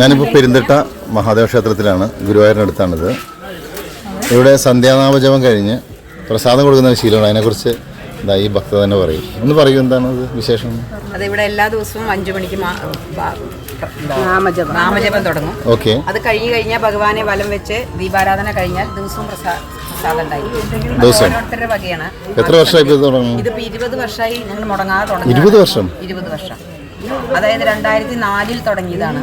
ഞാനിപ്പോൾ പെരുന്തട്ട മഹാദേവ ക്ഷേത്രത്തിലാണ്. ഗുരുവായൂരിനടുത്താണിത് ഇവിടെ സന്ധ്യാനാമജപം കഴിഞ്ഞ് പ്രസാദം കൊടുക്കുന്ന ശീലമാണ്. അതിനെക്കുറിച്ച് ഈ ഭക്ത തന്നെ പറയും. ഒന്ന് പറയൂ എന്താണ് അത് വിശേഷം? അതിവിടെ എല്ലാ ദിവസവും അഞ്ചു മണിക്ക് നാമജപം. നാമജപം തുടങ്ങും. ഓക്കെ. അത് കഴിഞ്ഞു കഴിഞ്ഞാൽ ഭഗവാനെ വലം വെച്ച് ദീപാരാധന കഴിഞ്ഞാൽ ദിവസവും പ്രസാ- പ്രസാദം എത്ര വർഷമായി ഇത് തുടങ്ങും ഇതിപ്പോ ഇരുപത് വർഷമായി ഞങ്ങൾ മുടങ്ങാതെ തുടങ്ങി ഇരുപത് വർഷം? ഇരുപത് വർഷം. അതായത് രണ്ടായിരത്തി നാലിൽ തുടങ്ങിയതാണ്.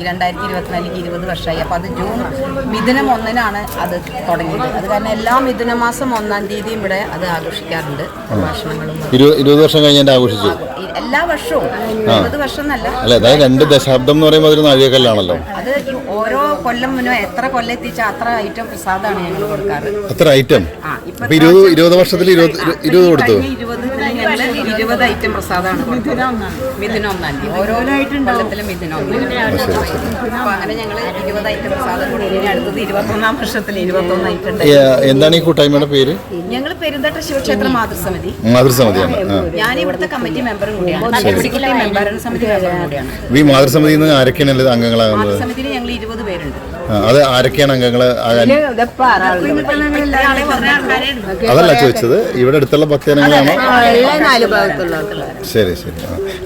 ഈ രണ്ടായിരത്തി ഇരുപത്തിനാലിലേക്ക് ഇരുപത് വർഷമായി. അപ്പൊ അത് ജൂൺ മിഥുനം ഒന്നിനാണ് അത് തുടങ്ങിയത്. അത് കാരണം എല്ലാ മിഥുന മാസം ഒന്നാം തീയതിയും ഇവിടെ അത് ആഘോഷിക്കാറുണ്ട്. പ്രഭാഷണങ്ങളും ഇരുപത് വർഷം കഴിഞ്ഞ് എന്റെ ആഘോഷിച്ചു. എല്ലാ വർഷവും. ഇരുപത് വർഷം എന്നല്ല രണ്ട് ദശാബ്ദം എന്ന് പറയുമ്പോൾ അതൊരു നാഴികക്കല്ലാണല്ലോ. അത് ഓരോ കൊല്ലം മുന്നോ എത്ര കൊല്ലം എത്തിച്ചാൽ അത്ര ഐറ്റം പ്രസാദമാണ് ഞങ്ങൾ കൊടുക്കാറ്. അത്ര ഐറ്റം ഇരുപത് വർഷത്തിൽ ഇരുപത് ഇരു- ഇരുപത് കൊടുത്തു. ഇരുപത് ഇരുപത് ഐറ്റം പ്രസാദമാണ് മിഥുന ഒന്നാം തീയതി ഓരോ കൊല്ലത്തിലും മിഥുന അപ്പൊ അങ്ങനെ ഞങ്ങൾ ഇരുപത് ഐറ്റം പ്രസാദം കൊടുക്കും. ഇനി അടുത്തത് ഇരുപത്തൊന്നാം വർഷത്തിൽ ഇരുപത്തൊന്ന് ഐറ്റം ഉണ്ട്. എന്താണ് ഈ കൂട്ടായ്മയുടെ പേര്? ഞങ്ങൾ പെരുന്തട്ട ശിവക്ഷേത്ര മാതൃസമിതി. മാതൃസമിതിയാണ്. ഞാൻ ഇവിടുത്തെ കമ്മിറ്റി മെമ്പറും കൂടിയാണ്. എക്സിക്യൂട്ടീവ് മെമ്പറും സമിതി മെമ്പറും കൂടിയാണ്. ഈ മാതൃസമിതിയിൽ നിന്ന് ആരൊക്കെയാണ് അംഗങ്ങളാകുന്നത്? മാതൃസമിതിയിൽ ഞങ്ങൾ ഇരുപത് പേരുണ്ട്. അത് ആരൊക്കെയാണ് അംഗങ്ങൾ. അതല്ല ചോദിച്ചത്. ഇവിടെ അടുത്തുള്ള ഭക്തജനങ്ങളാണോ? ശരി ശരി.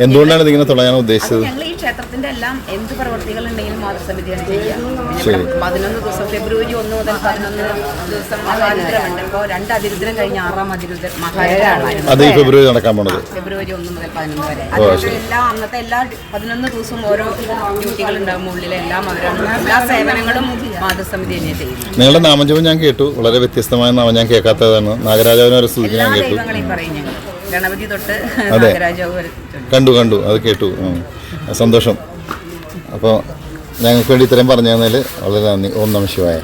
എന്തുകൊണ്ടാണ് ഇതിങ്ങനെ തുടങ്ങാൻ ഉദ്ദേശിച്ചത്? ഞങ്ങൾ ഈ ക്ഷേത്രത്തിന്റെ എല്ലാം എന്ത് പ്രവർത്തികൾ ഉണ്ടെങ്കിലും മാതൃസമിതിയാണ് ചെയ്യുക. പതിനൊന്ന് ദിവസം ഫെബ്രുവരി ഒന്ന് മുതൽ പതിനൊന്ന് ദിവസം മഹാരുദ്രമുണ്ട് ഇപ്പോൾ രണ്ട് അതിരുദ്രം കഴിഞ്ഞ ആറാം അതിരുദ്ര മഹാരുദ്രമാണ് അത് ഈ ഫെബ്രുവരി നടക്കാൻ പോണത്. ഫെബ്രുവരി ഒന്ന് മുതൽ പതിനൊന്ന് വരെ. അതുകൊണ്ട് എല്ലാ അന്നത്തെ എല്ലാ പതിനൊന്ന് ദിവസവും ഓരോ ഡ്യൂട്ടികൾ ഉണ്ടാകും ഉള്ളിൽ എല്ലാം അവരാണ് എല്ലാ സേവനങ്ങളും മാതൃസമിതി തന്നെ ചെയ്യുന്നത് നിങ്ങളുടെ നാമജപം ഞാൻ കേട്ടു. വളരെ വ്യത്യസ്തമായ നാമം ഞാൻ കേൾക്കാത്തതാണ്. നാഗരാജാവിനെ ഒരു സ്തുതിക്ക് ഞാൻ കേട്ടു. ഗണപതി തൊട്ട്. കണ്ടു കണ്ടു. അത് കേട്ടു. സന്തോഷം. അപ്പോൾ ഞങ്ങൾക്ക് വേണ്ടി ഇത്രയും പറഞ്ഞു തന്നതിൽ വളരെ നന്ദി. ഓം നമ ശിവായ.